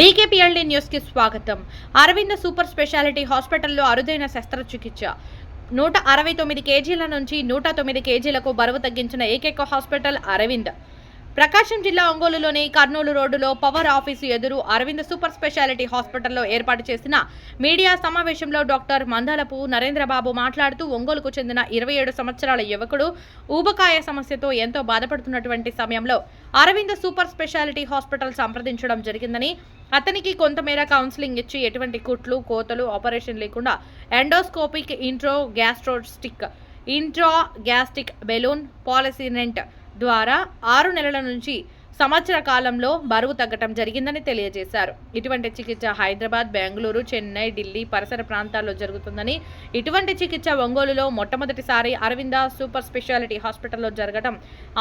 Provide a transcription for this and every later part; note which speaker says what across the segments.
Speaker 1: బీకేపీఎల్డీ న్యూస్కి స్వాగతం. Aravinda super speciality హాస్పిటల్లో అరుదైన శస్త్రచికిత్స. నూట అరవై తొమ్మిది కేజీల నుంచి నూట తొమ్మిది కేజీలకు బరువు తగ్గించిన ఏకైక హాస్పిటల్ అరవింద్. ప్రకాశం జిల్లా ఒంగోలులోని కర్నూలు రోడ్డులో పవర్ ఆఫీసు ఎదురు అరవింద్ సూపర్ స్పెషాలిటీ హాస్పిటల్లో ఏర్పాటు చేసిన మీడియా సమావేశంలో డాక్టర్ మందలపు నరేంద్రబాబు మాట్లాడుతూ ఒంగోలుకు చెందిన ఇరవై ఏడు సంవత్సరాల యువకుడు ఊబకాయ సమస్యతో ఎంతో బాధపడుతున్నటువంటి సమయంలో అరవింద్ సూపర్ స్పెషాలిటీ హాస్పిటల్ సంప్రదించడం జరిగిందని అతనికి కొంతమేర కౌన్సిలింగ్ ఇచ్చి ఎటువంటి కుట్లు కోతలు ఆపరేషన్ లేకుండా endoscopic intra gastric intra gastric balloon placement ద్వారా ఆరు నెలల నుంచి సంవత్సర కాలంలో బరువు తగ్గటం జరిగిందని తెలియజేశారు. ఇటువంటి చికిత్స హైదరాబాద్ బెంగళూరు చెన్నై ఢిల్లీ పరిసర ప్రాంతాల్లో జరుగుతుందని ఇటువంటి చికిత్స ఒంగోలులో మొట్టమొదటిసారి అరవింద సూపర్ స్పెషాలిటీ హాస్పిటల్లో జరగడం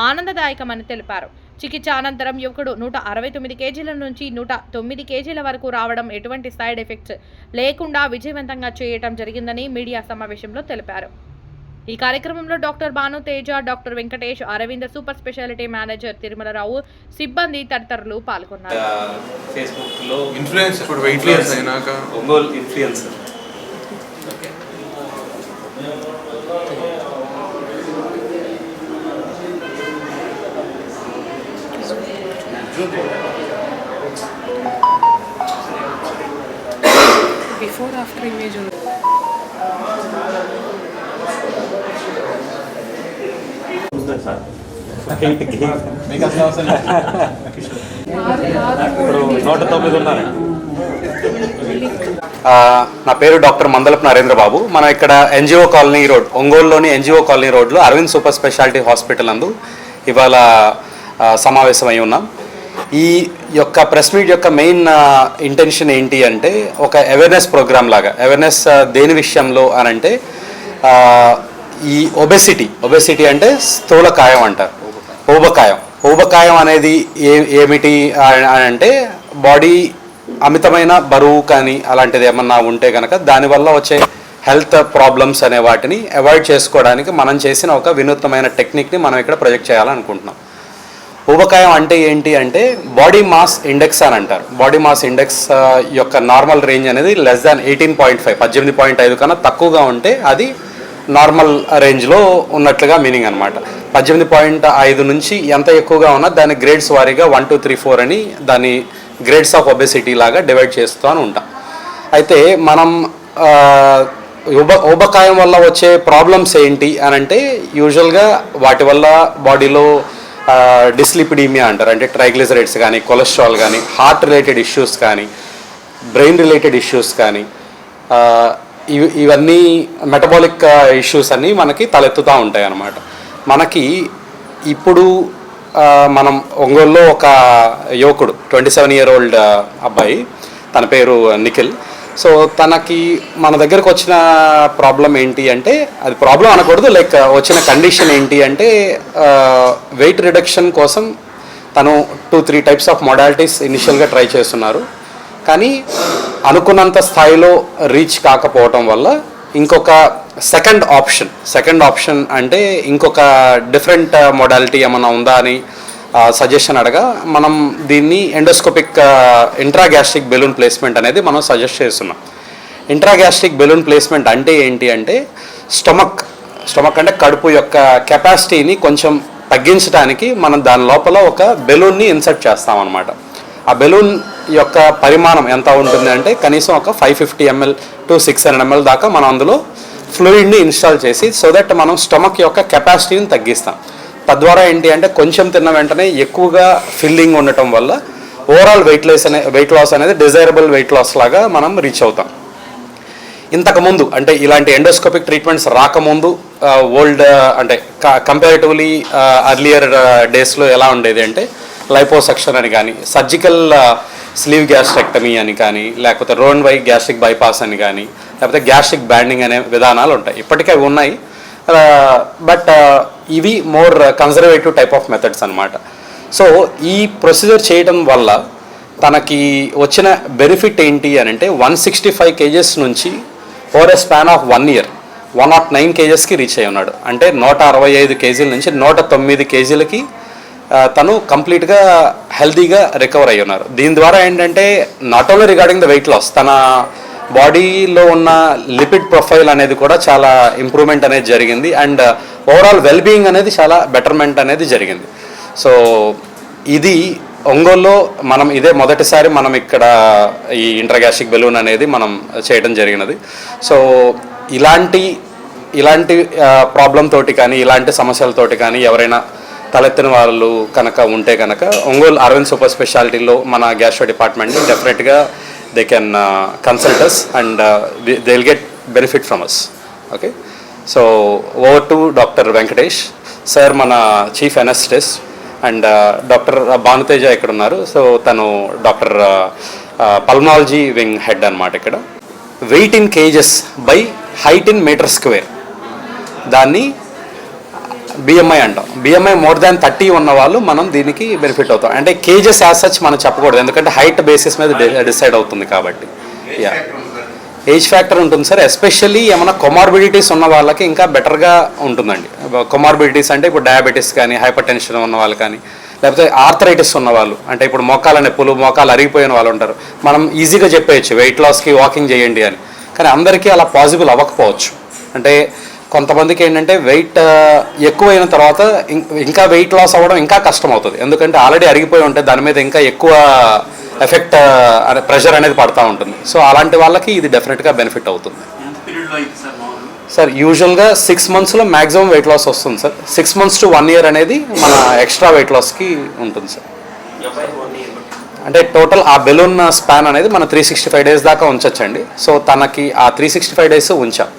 Speaker 1: ఆనందదాయకమని తెలిపారు. చికిత్స అనంతరం యువకుడు నూట అరవై తొమ్మిది కేజీల నుంచి నూట తొమ్మిది కేజీల వరకు రావడం ఎటువంటి సైడ్ ఎఫెక్ట్స్ లేకుండా విజయవంతంగా చేయటం జరిగిందని మీడియా సమావేశంలో తెలిపారు. ఈ కార్యక్రమంలో doctor Bhanu Teja doctor Venkatesh Aravinda super speciality manager Tirumalarao సిబ్బంది తదితరులు పాల్గొన్నారు.
Speaker 2: ఫేస్బుక్లో
Speaker 3: ఇన్ఫ్లుయెన్స్ ఇప్పుడు వెయిట్ లాస్ అయినాక.
Speaker 2: Ongole influencer.
Speaker 4: Before after image ఉంది
Speaker 2: ఇప్పుడు నూట తొమ్మిది ఉన్నారు
Speaker 5: ఆ, నా పేరు డాక్టర్ మందలపు నరేంద్ర బాబు మనం ఇక్కడ ఎన్జిఓ కాలనీ రోడ్ ఒంగోలులోని ఎన్జిఓ కాలనీ రోడ్లో అరవింద్ సూపర్ స్పెషాలిటీ హాస్పిటల్ నందు ఇవాళ ఆ, సమావేశమై ఉన్నాం. ఈ యొక్క ప్రెస్ మీట్ యొక్క మెయిన్ ఇంటెన్షన్ ఏంటి అంటే ఒక అవేర్నెస్ ప్రోగ్రామ్ లాగా అవేర్నెస్ దేని విషయంలో అని అంటే ఆ, ఈ ఒబెసిటీ ఒబెసిటీ అంటే స్థూలకాయం అంటారు. ఊబకాయం ఊబకాయం అనేది ఏ ఏమిటి అని అంటే బాడీ అమితమైన బరువు కానీ అలాంటిది ఏమన్నా ఉంటే కనుక దానివల్ల వచ్చే హెల్త్ ప్రాబ్లమ్స్ అనే వాటిని అవాయిడ్ చేసుకోవడానికి మనం చేసిన ఒక వినూత్నమైన టెక్నిక్ని మనం ఇక్కడ ప్రొజెక్ట్ చేయాలనుకుంటున్నాం. ఊబకాయం అంటే ఏంటి అంటే బాడీ మాస్ ఇండెక్స్ అని అంటారు. బాడీ మాస్ ఇండెక్స్ యొక్క నార్మల్ రేంజ్ అనేది less than eighteen point five పద్దెనిమిది పాయింట్ ఐదు కన్నా తక్కువగా ఉంటే అది నార్మల్ రేంజ్లో ఉన్నట్లుగా మీనింగ్ అనమాట పద్దెనిమిది పాయింట్ ఐదు నుంచి ఎంత ఎక్కువగా ఉన్నా దాని గ్రేడ్స్ వారీగా వన్ టూ త్రీ ఫోర్ అని దాని గ్రేడ్స్ ఆఫ్ ఒబెసిటీ లాగా డివైడ్ చేస్తూ అని ఉంటాం. అయితే మనం ఉబ ఊబకాయం వల్ల వచ్చే ప్రాబ్లమ్స్ ఏంటి అని అంటే యూజువల్గా వాటి వల్ల బాడీలో డిస్లిపిడీమియా అంటారు. అంటే ట్రైగ్లిజరైడ్స్ కానీ కొలెస్ట్రాల్ కానీ హార్ట్ రిలేటెడ్ ఇష్యూస్ కానీ బ్రెయిన్ రిలేటెడ్ ఇష్యూస్ కానీ ఇవన్నీ మెటబాలిక్ ఇష్యూస్ uh, అన్నీ మనకి తలెత్తుతూ ఉంటాయి అన్నమాట. మనకి ఇప్పుడు uh, మనం ఒంగోలులో ఒక యువకుడు ట్వంటీ సెవెన్ ఇయర్ ఓల్డ్ అబ్బాయి తన పేరు uh, నిఖిల్. సో తనకి మన దగ్గరకు వచ్చిన ప్రాబ్లం ఏంటి అంటే అది ప్రాబ్లం అనకూడదు లైక్ వచ్చిన కండిషన్ ఏంటి అంటే వెయిట్ రిడక్షన్ కోసం తను two three types of modalities ఇనిషియల్గా ట్రై చేస్తున్నారు. కానీ అనుకున్నంత స్థాయిలో రీచ్ కాకపోవటం వల్ల ఇంకొక సెకండ్ ఆప్షన్ సెకండ్ ఆప్షన్ అంటే ఇంకొక డిఫరెంట్ మొడాలిటీ ఏమన్నా ఉందా అని సజెషన్ అడగా మనం దీన్ని ఎండోస్కోపిక్ ఇంట్రాగ్యాస్ట్రిక్ బెలూన్ ప్లేస్మెంట్ అనేది మనం సజెస్ట్ చేస్తున్నాం. ఇంట్రాగ్యాస్ట్రిక్ బెలూన్ ప్లేస్మెంట్ అంటే ఏంటి అంటే స్టమక్ స్టమక్ అంటే కడుపు యొక్క కెపాసిటీని కొంచెం తగ్గించడానికి మనం దాని లోపల ఒక బెలూన్ని ఇన్సర్ట్ చేస్తామన్నమాట. అనమాట ఆ బెలూన్ యొక్క పరిమాణం ఎంత ఉంటుంది అంటే కనీసం ఒక five fifty ML to six hundred ML దాకా మనం అందులో ఫ్లూయిడ్ని ఇన్స్టాల్ చేసి సో దట్ మనం స్టమక్ యొక్క కెపాసిటీని తగ్గిస్తాం. తద్వారా ఏంటి అంటే కొంచెం తిన్న వెంటనే ఎక్కువగా ఫిల్లింగ్ ఉండటం వల్ల ఓవరాల్ వెయిట్ లాస్ అనే వెయిట్ లాస్ అనేది డిజైరబుల్ వెయిట్ లాస్ లాగా మనం రీచ్ అవుతాం. ఇంతకుముందు అంటే ఇలాంటి ఎండోస్కోపిక్ ట్రీట్మెంట్స్ రాకముందు ఓల్డ్ అంటే కంపారిటివ్లీ అర్లియర్ డేస్లో ఎలా ఉండేది అంటే లైపోసెక్షన్ అని కానీ సర్జికల్ స్లీవ్ గ్యాస్ట్రెక్టమీ అని కానీ లేకపోతే రోన్ వై గ్యాస్ట్రిక్ బైపాస్ అని కానీ లేకపోతే గ్యాస్ట్రిక్ బ్యాండింగ్ అనే విధానాలు ఉంటాయి. ఇప్పటికే అవి ఉన్నాయి. Uh, బట్ uh, ఇవి more conservative type of methods అనమాట సో ఈ ప్రొసీజర్ చేయడం వల్ల తనకి వచ్చిన బెనిఫిట్ ఏంటి అని అంటే వన్ సిక్స్టీ ఫైవ్ కేజెస్ నుంచి over a span of one year one not nine కేజెస్కి reach అయి ఉన్నాడు. అంటే నూట అరవై ఐదు కేజీల నుంచి నూట తొమ్మిది కేజీలకి తను కంప్లీట్గా హెల్తీగా రికవర్ అయ్యి ఉన్నారు. దీని ద్వారా ఏంటంటే not only regarding the weight loss తన బాడీలో ఉన్న లిపిడ్ ప్రొఫైల్ అనేది కూడా చాలా ఇంప్రూవ్మెంట్ అనేది జరిగింది. అండ్ ఓవరాల్ వెల్ బీయింగ్ అనేది చాలా బెటర్మెంట్ అనేది జరిగింది. సో ఇది ఒంగోలులో మనం ఇదే మొదటిసారి మనం ఇక్కడ ఈ ఇంటర్గాస్టిక్ బెలూన్ అనేది మనం చేయడం జరిగినది. సో ఇలాంటి ఇలాంటి ప్రాబ్లం తోటి కానీ ఇలాంటి సమస్యలతోటి కానీ ఎవరైనా తలెత్తిన వాళ్ళు కనుక ఉంటే కనుక ఒంగోలు అరవింద్ సూపర్ స్పెషాలిటీలో మన గ్యాస్ట్రో డిపార్ట్మెంట్ని డెఫినెట్గా they can consults and they will get benefit from us okay so over to doctor Venkatesh sir మన chief anaesthetist and doctor Bhanuteja ఇక్కడ ఉన్నారు. సో తను డాక్టర్ పల్మాలజీ వింగ్ హెడ్ అనమాట ఇక్కడ. Weight in kgs by height in metre square దాన్ని BMI అంటాం. BMI more than thirty ఉన్న వాళ్ళు మనం దీనికి బెనిఫిట్ అవుతాం. అంటే కేజెస్ యాజ్ సచ్ మనం చెప్పకూడదు. ఎందుకంటే హైట్ బేసిస్ మీద డిసైడ్ అవుతుంది కాబట్టి. యా ఏజ్ ఫ్యాక్టర్ ఉంటుంది సార్. ఎస్పెషల్లీ ఏమైనా కొమార్బిడిటీస్ ఉన్న వాళ్ళకి ఇంకా బెటర్గా ఉంటుందండి. కొమార్బిడిటీస్ అంటే ఇప్పుడు డయాబెటీస్ కానీ హైపర్ టెన్షన్ ఉన్న వాళ్ళు కానీ లేకపోతే ఆర్థరైటిస్ ఉన్న వాళ్ళు అంటే ఇప్పుడు మోకాల నొప్పులు మోకాలు అరిగిపోయిన వాళ్ళు ఉంటారు. మనం ఈజీగా చెప్పేయచ్చు వెయిట్ లాస్కి వాకింగ్ చేయండి అని. కానీ అందరికీ అలా పాసిబుల్ అవ్వకపోవచ్చు. అంటే కొంతమందికి ఏంటంటే వెయిట్ ఎక్కువైన తర్వాత ఇంకా వెయిట్ లాస్ అవ్వడం ఇంకా కష్టం అవుతుంది ఎందుకంటే ఆల్రెడీ అరిగిపోయి ఉంటే దాని మీద ఇంకా ఎక్కువ ఎఫెక్ట్ ప్రెషర్ అనేది పడతా ఉంటుంది. సో అలాంటి వాళ్ళకి ఇది డెఫినెట్గా బెనిఫిట్ అవుతుంది. సార్ యూజువల్గా సిక్స్ మంత్స్లో మ్యాక్సిమం వెయిట్ లాస్ వస్తుంది sir. Six months to one year అనేది మన ఎక్స్ట్రా వెయిట్ లాస్కి ఉంటుంది సార్. అంటే టోటల్ ఆ బెలూన్ స్పాన్ అనేది మన త్రీ సిక్స్టీ ఫైవ్ డేస్ దాకా ఉంచొచ్చండి. సో తనకి ఆ త్రీ సిక్స్టీ ఫైవ్ డేస్ ఉంచాం.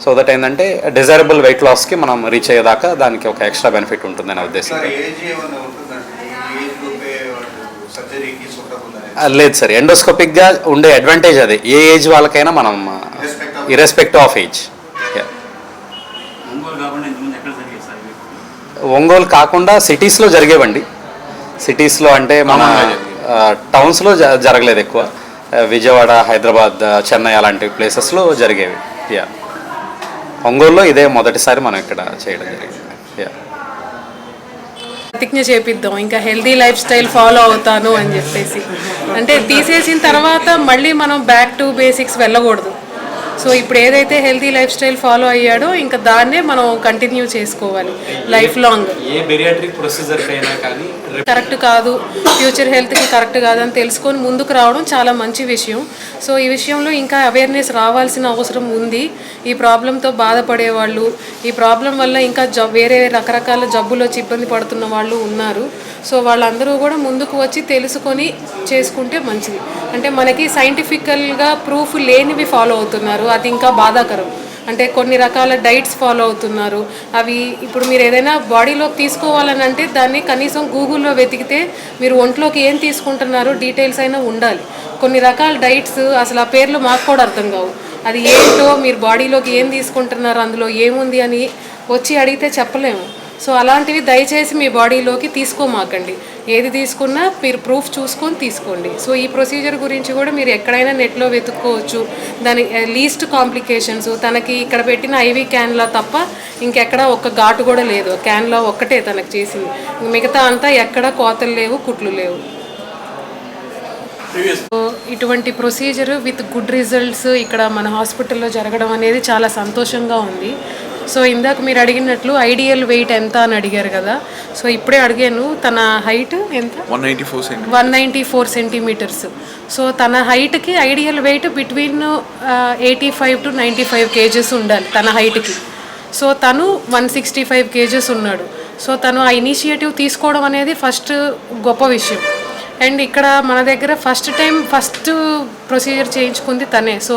Speaker 5: సో దట్ ఏంటంటే డిజైరబుల్ వెయిట్ లాస్కి మనం రీచ్ అయ్యేదాకా దానికి ఒక ఎక్స్ట్రా బెనిఫిట్ ఉంటుందని ఉద్దేశం.
Speaker 6: సార్ ఏజ్ ఏమన్నా ఉంటుందండి? ఈ ఏజ్ గ్రూపే వాళ్ళు సర్జరీకి సూటబుల్ అనేది
Speaker 5: ఆ, లేదు సార్ ఎండోస్కోపిక్గా ఉండే అడ్వాంటేజ్ అది. ఏ ఏజ్ వాళ్ళకైనా మనం ఇరెస్పెక్టివ్ ఆఫ్ ఏజ్
Speaker 7: ఒంగోలు కాకుండా ఇంతకుముందు ఎక్కడ జరిగేది సార్ ఇవి?
Speaker 5: ఒంగోలు కాకుండా సిటీస్లో జరిగేవండి. సిటీస్లో అంటే మన టౌన్స్లో జరగలేదు ఎక్కువ. విజయవాడ హైదరాబాద్ చెన్నై అలాంటి ప్లేసెస్లో జరిగేవి. యా ఒంగోలులో ఇదే మొదటిసారి మనం ఇక్కడ చేయడం జరిగింది. యా
Speaker 4: ప్రతిజ్ఞ చేపిద్దాం ఇంకా హెల్దీ లైఫ్ స్టైల్ ఫాలో అవుతాను అని చెప్పేసి. అంటే తీసేసిన తర్వాత మళ్ళీ మనం బ్యాక్ టు బేసిక్స్ వెళ్ళకూడదు. సో ఇప్పుడు ఏదైతే హెల్దీ లైఫ్ స్టైల్ ఫాలో అయ్యాడో ఇంకా దాన్నే మనం కంటిన్యూ చేసుకోవాలి లైఫ్ లాంగ్
Speaker 2: ఏ బెరియాట్రిక్ ప్రొసీజర్ అయినా కానీ
Speaker 4: కరెక్ట్ కాదు. ఫ్యూచర్ హెల్త్కి కరెక్ట్ కాదని తెలుసుకొని ముందుకు రావడం చాలా మంచి విషయం. సో ఈ విషయంలో ఇంకా అవేర్నెస్ రావాల్సిన అవసరం ఉంది. ఈ ప్రాబ్లంతో బాధపడే వాళ్ళు ఈ ప్రాబ్లం వల్ల ఇంకా జ వేరే రకరకాల జబ్బులు వచ్చి ఇబ్బంది పడుతున్న వాళ్ళు ఉన్నారు. సో వాళ్ళందరూ కూడా ముందుకు వచ్చి తెలుసుకొని చేసుకుంటే మంచిది. అంటే మనకి సైంటిఫికల్గా ప్రూఫ్ లేనివి ఫాలో అవుతున్నారు. అది ఇంకా బాధాకరం. అంటే కొన్ని రకాల డైట్స్ ఫాలో అవుతున్నారు. అవి ఇప్పుడు మీరు ఏదైనా బాడీలోకి తీసుకోవాలని అంటే దాన్ని కనీసం గూగుల్లో వెతికితే మీరు ఒంట్లోకి ఏం తీసుకుంటున్నారో డీటెయిల్స్ అయినా ఉండాలి. కొన్ని రకాల డైట్స్ అసలు ఆ పేర్లు మాకు కూడా అర్థం కావు. అది ఏంటో మీరు బాడీలోకి ఏం తీసుకుంటున్నారు అందులో ఏముంది అని వచ్చి అడిగితే చెప్పలేము. సో అలాంటివి దయచేసి మీ బాడీలోకి తీసుకోమాకండి. ఏది తీసుకున్నా మీరు ప్రూఫ్ చూసుకొని తీసుకోండి. సో ఈ ప్రొసీజర్ గురించి కూడా మీరు ఎక్కడైనా నెట్లో వెతుక్కోవచ్చు. దాని లీస్ట్ కాంప్లికేషన్స్ తనకి ఇక్కడ పెట్టిన ఐవి క్యాన్లా తప్ప ఇంకెక్కడ ఒక్క ఘాటు కూడా లేదు. క్యాన్లో ఒక్కటే తనకు చేసింది. మిగతా అంతా ఎక్కడ కోతలు లేవు కుట్లు లేవు. సో ఇటువంటి ప్రొసీజర్ విత్ గుడ్ రిజల్ట్స్ ఇక్కడ మన హాస్పిటల్లో జరగడం అనేది చాలా సంతోషంగా ఉంది. సో ఇందాక మీరు అడిగినట్లు ఐడియల్ వెయిట్ ఎంత అని అడిగారు కదా. సో ఇప్పుడే అడిగాను తన హైట్ ఎంత?
Speaker 3: One eighty four
Speaker 4: one ninety four centimetres. So తన హైట్కి ideal weight between eighty five to ninety five kgs ఉండాలి తన హైట్కి. సో తను వన్ సిక్స్టీ ఫైవ్ కేజెస్ ఉన్నాడు. సో తను ఆ ఇనిషియేటివ్ తీసుకోవడం అనేది ఫస్ట్ గొప్ప విషయం. అండ్ ఇక్కడ మన దగ్గర ఫస్ట్ టైం ఫస్ట్ ప్రొసీజర్ చేయించుకుంది తనే. So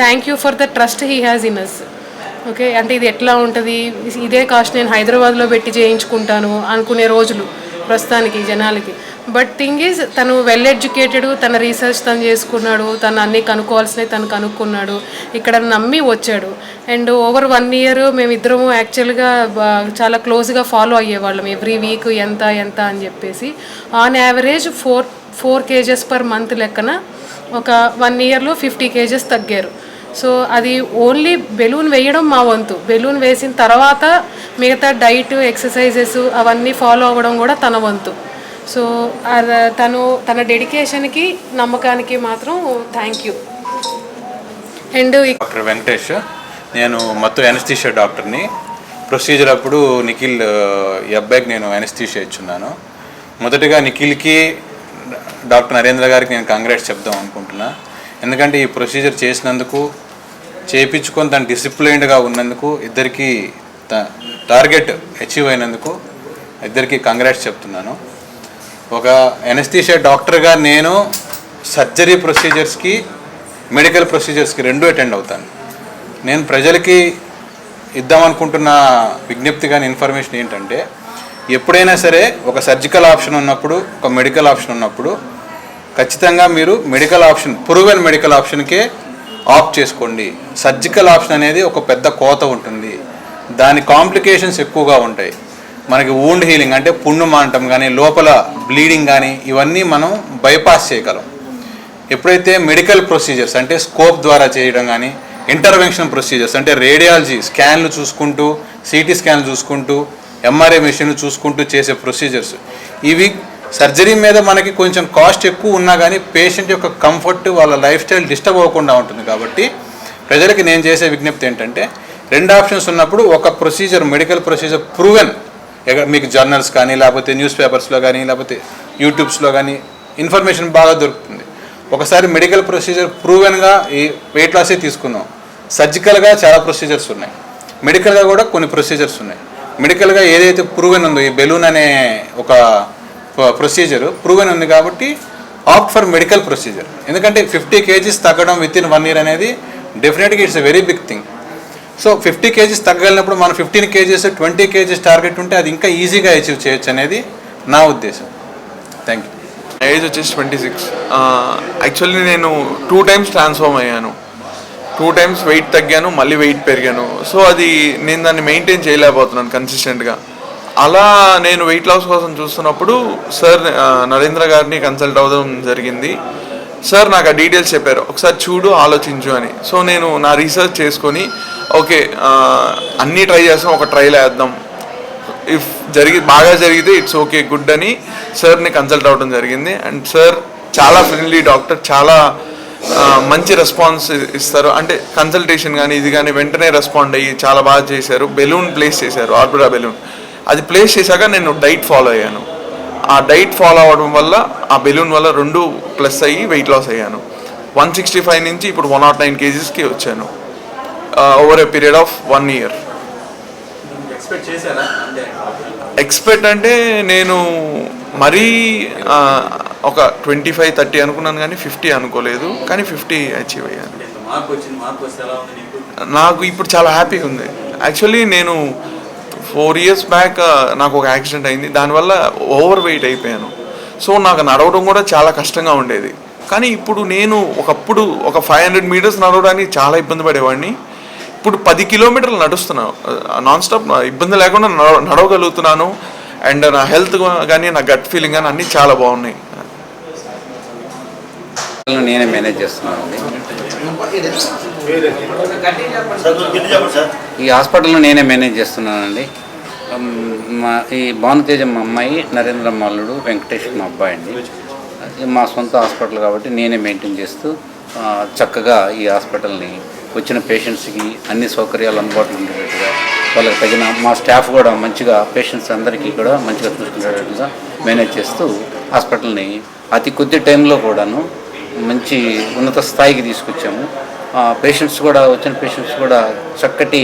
Speaker 4: thank you for the trust he has in us okay అంటే ఇది ఎట్లా ఉంటుంది? ఇదే కాస్ట్ నేను హైదరాబాద్లో పెట్టి చేయించుకుంటాను అనుకునే రోజులు ప్రస్తుతానికి జనాలకి. బట్ థింగ్ ఈజ్ తను వెల్ ఎడ్యుకేటెడ్ తన రీసెర్చ్ తను చేసుకున్నాడు తను అన్నీ కనుక్కోవాల్సినవి తను కనుక్కున్నాడు ఇక్కడ నమ్మి వచ్చాడు. అండ్ ఓవర్ వన్ ఇయర్ మేమిద్దరము యాక్చువల్గా చాలా క్లోజ్గా ఫాలో అయ్యేవాళ్ళం ఎవ్రీ వీక్ ఎంత ఎంత అని చెప్పేసి. On average four four kgs per month లెక్కన ఒక వన్ ఇయర్లో ఫిఫ్టీ కేజెస్ తగ్గారు. సో అది ఓన్లీ బెలూన్ వేయడం మా వంతు. బెలూన్ వేసిన తర్వాత మిగతా డైట్ ఎక్సర్సైజెస్ అవన్నీ ఫాలో అవ్వడం కూడా తన వంతు. సో అద- తను తన డెడికేషన్కి నమ్మకానికి మాత్రం thank you and
Speaker 8: doctor Venkatesh నేను మొత్తం ఎనస్థీషియా డాక్టర్ని. ప్రొసీజర్ అప్పుడు నిఖిల్ ఈ అబ్బాయికి నేను ఎనస్థీషియా ఇచ్చున్నాను. మొదటగా నిఖిల్కి డాక్టర్ నరేంద్ర గారికి నేను కంగ్రాట్స్ చెప్దాం అనుకుంటున్నాను ఎందుకంటే ఈ ప్రొసీజర్ చేసినందుకు చేయించుకొని తను డిసిప్లైన్డ్గా ఉన్నందుకు ఇద్దరికి టార్గెట్ అచీవ్ అయినందుకు ఇద్దరికి కంగ్రాట్స్ చెప్తున్నాను. ఒక ఎనస్థీషియా డాక్టర్గా నేను సర్జరీ ప్రొసీజర్స్కి మెడికల్ ప్రొసీజర్స్కి రెండు అటెండ్ అవుతాను. నేను ప్రజలకి ఇద్దామనుకుంటున్న విజ్ఞప్తి కానీ ఇన్ఫర్మేషన్ ఏంటంటే ఎప్పుడైనా సరే ఒక సర్జికల్ ఆప్షన్ ఉన్నప్పుడు ఒక మెడికల్ ఆప్షన్ ఉన్నప్పుడు ఖచ్చితంగా మీరు మెడికల్ ఆప్షన్ ప్రూవెన్ మెడికల్ ఆప్షన్కే ఆప్ట్ చేసుకోండి. సర్జికల్ ఆప్షన్ అనేది ఒక పెద్ద కోత ఉంటుంది. దాని కాంప్లికేషన్స్ ఎక్కువగా ఉంటాయి. మనకి వూండ్ హీలింగ్ అంటే పుండు మాంటం కానీ లోపల బ్లీడింగ్ కానీ ఇవన్నీ మనం బైపాస్ చేయగలం. ఎప్పుడైతే మెడికల్ ప్రొసీజర్స్ అంటే స్కోప్ ద్వారా చేయడం కానీ ఇంటర్వెన్షన్ ప్రొసీజర్స్ అంటే రేడియాలజీ స్కాన్లు చూసుకుంటూ సిటీ స్కాన్లు చూసుకుంటూ ఎంఆర్ఐ మెషిన్లు చూసుకుంటూ చేసే ప్రొసీజర్స్ ఇవి సర్జరీ మీద మనకి కొంచెం కాస్ట్ ఎక్కువ ఉన్నా కానీ పేషెంట్ యొక్క కంఫర్ట్ వాళ్ళ లైఫ్ స్టైల్ డిస్టర్బ్ అవ్వకుండా ఉంటుంది కాబట్టి ప్రజలకి నేను చేసే విజ్ఞప్తి ఏంటంటే రెండు ఆప్షన్స్ ఉన్నప్పుడు ఒక ప్రొసీజర్ మెడికల్ ప్రొసీజర్ ప్రూవెన్. మీకు జర్నల్స్ కానీ లేకపోతే న్యూస్ పేపర్స్లో కానీ లేకపోతే యూట్యూబ్స్లో కానీ ఇన్ఫర్మేషన్ బాగా దొరుకుతుంది. ఒకసారి మెడికల్ ప్రొసీజర్ ప్రూవెన్గా ఈ వెయిట్ లాసే తీసుకుందాం. సర్జికల్గా చాలా ప్రొసీజర్స్ ఉన్నాయి. మెడికల్గా కూడా కొన్ని ప్రొసీజర్స్ ఉన్నాయి. మెడికల్గా ఏదైతే ప్రూవెన్ ఉందో ఈ బెలూన్ అనే ఒక ప్రొసీజర్ ప్రూవెన్ ఉంది కాబట్టి ఆప్ట్ ఫర్ మెడికల్ ప్రొసీజర్ ఎందుకంటే ఫిఫ్టీ కేజీస్ తగ్గడం విత్ ఇన్ వన్ ఇయర్ అనేది డెఫినెట్గా it's a very big thing so fifty kgs తగ్గలినప్పుడు మనం fifteen kgs twenty kgs target ఉంటే అది ఇంకా ఈజీగా అచీవ్ చేయొచ్చు అనేది నా ఉద్దేశం. థ్యాంక్ యూ
Speaker 3: ఏజ్ వచ్చేసి ట్వంటీ సిక్స్ యాక్చువల్లీ నేను టూ టైమ్స్ ట్రాన్స్ఫార్మ్ అయ్యాను. టూ టైమ్స్ వెయిట్ తగ్గాను మళ్ళీ వెయిట్ పెరిగాను. సో అది నేను దాన్ని మెయింటైన్ చేయలేకపోతున్నాను కన్సిస్టెంట్గా అలా నేను వెయిట్ లాస్ కోసం చూస్తున్నప్పుడు సార్ నరేంద్ర గారిని కన్సల్ట్ అవ్వడం జరిగింది. సార్ నాకు ఆ డీటెయిల్స్ చెప్పారు. ఒకసారి చూడు ఆలోచించు అని. సో నేను నా రీసెర్చ్ చేసుకొని ఓకే అన్నీ ట్రై చేస్తాం ఒక ట్రైల్ వేద్దాం. ఇఫ్ జరిగి బాగా జరిగితే ఇట్స్ ఓకే గుడ్ అని సార్ని కన్సల్ట్ అవ్వడం జరిగింది. అండ్ సార్ చాలా ఫ్రెండ్లీ డాక్టర్ చాలా మంచి రెస్పాన్స్ ఇస్తారు. అంటే కన్సల్టేషన్ కానీ ఇది కానీ వెంటనే రెస్పాండ్ అయ్యి చాలా బాగా చేశారు. బెలూన్ ప్లేస్ చేశారు ఆర్బిడా బెలూన్ అది ప్లేస్ చేశాక నేను డైట్ ఫాలో అయ్యాను. ఆ డైట్ ఫాలో అవ్వడం వల్ల ఆ బెలూన్ వల్ల రెండు ప్లస్ అయ్యి వెయిట్ లాస్ అయ్యాను. వన్ సిక్స్టీ ఫైవ్ నుంచి ఇప్పుడు వన్ నాట్ నైన్ కేజీస్కి వచ్చాను. Over a period of one year
Speaker 7: expect అంటే
Speaker 3: ఎక్స్పెక్ట్ అంటే నేను మరీ ఒక ట్వంటీ ఫైవ్ థర్టీ అనుకున్నాను కానీ ఫిఫ్టీ అనుకోలేదు. కానీ ఫిఫ్టీ అచీవ్ అయ్యాను.
Speaker 7: నాకు?
Speaker 3: ఇప్పుడు చాలా హ్యాపీగా ఉంది. యాక్చువల్లీ నేను ఫోర్ ఇయర్స్ బ్యాక్ నాకు ఒక యాక్సిడెంట్ అయింది. దానివల్ల ఓవర్ వెయిట్ అయిపోయాను. సో నాకు నడవడం కూడా చాలా కష్టంగా ఉండేది. కానీ ఇప్పుడు నేను ఒకప్పుడు ఒక ఫైవ్ హండ్రెడ్ మీటర్స్ నడవడానికి చాలా ఇబ్బంది పడేవాడిని. ఇప్పుడు పది కిలోమీటర్లు నడుస్తున్నాను నాన్ స్టాప్ ఇబ్బంది లేకుండా నడవ నడవగలుగుతున్నాను. అండ్ నా హెల్త్ కానీ నా గట్ ఫీలింగ్ కానీ అన్నీ చాలా బాగున్నాయి.
Speaker 9: నేనే మేనేజ్ చేస్తున్నానండి. ఈ హాస్పిటల్ని నేనే మేనేజ్ చేస్తున్నానండి. మా ఈ భానుతేజ మా అమ్మాయి నరేంద్ర మల్లుడు వెంకటేష్ మా అబ్బాయి అండి. మా సొంత హాస్పిటల్ కాబట్టి నేనే మెయింటైన్ చేస్తూ చక్కగా ఈ హాస్పిటల్ని వచ్చిన పేషెంట్స్కి అన్ని సౌకర్యాలు అందుబాటులో ఉండేటట్టుగా వాళ్ళకి తగిన మా స్టాఫ్ కూడా మంచిగా పేషెంట్స్ అందరికీ కూడా మంచిగా చూసుకునేటట్టుగా మేనేజ్ చేస్తూ హాస్పిటల్ని అతి కొద్ది టైంలో కూడాను మంచి ఉన్నత స్థాయికి తీసుకొచ్చాము. పేషెంట్స్ కూడా వచ్చిన పేషెంట్స్ కూడా చక్కటి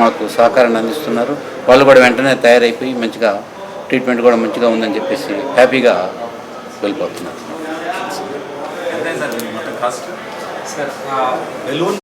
Speaker 9: మాకు సహకారాన్ని అందిస్తున్నారు. వాళ్ళు కూడా వెంటనే తయారైపోయి మంచిగా ట్రీట్మెంట్ కూడా మంచిగా ఉందని చెప్పేసి హ్యాపీగా వెళ్ళిపోతున్నారు.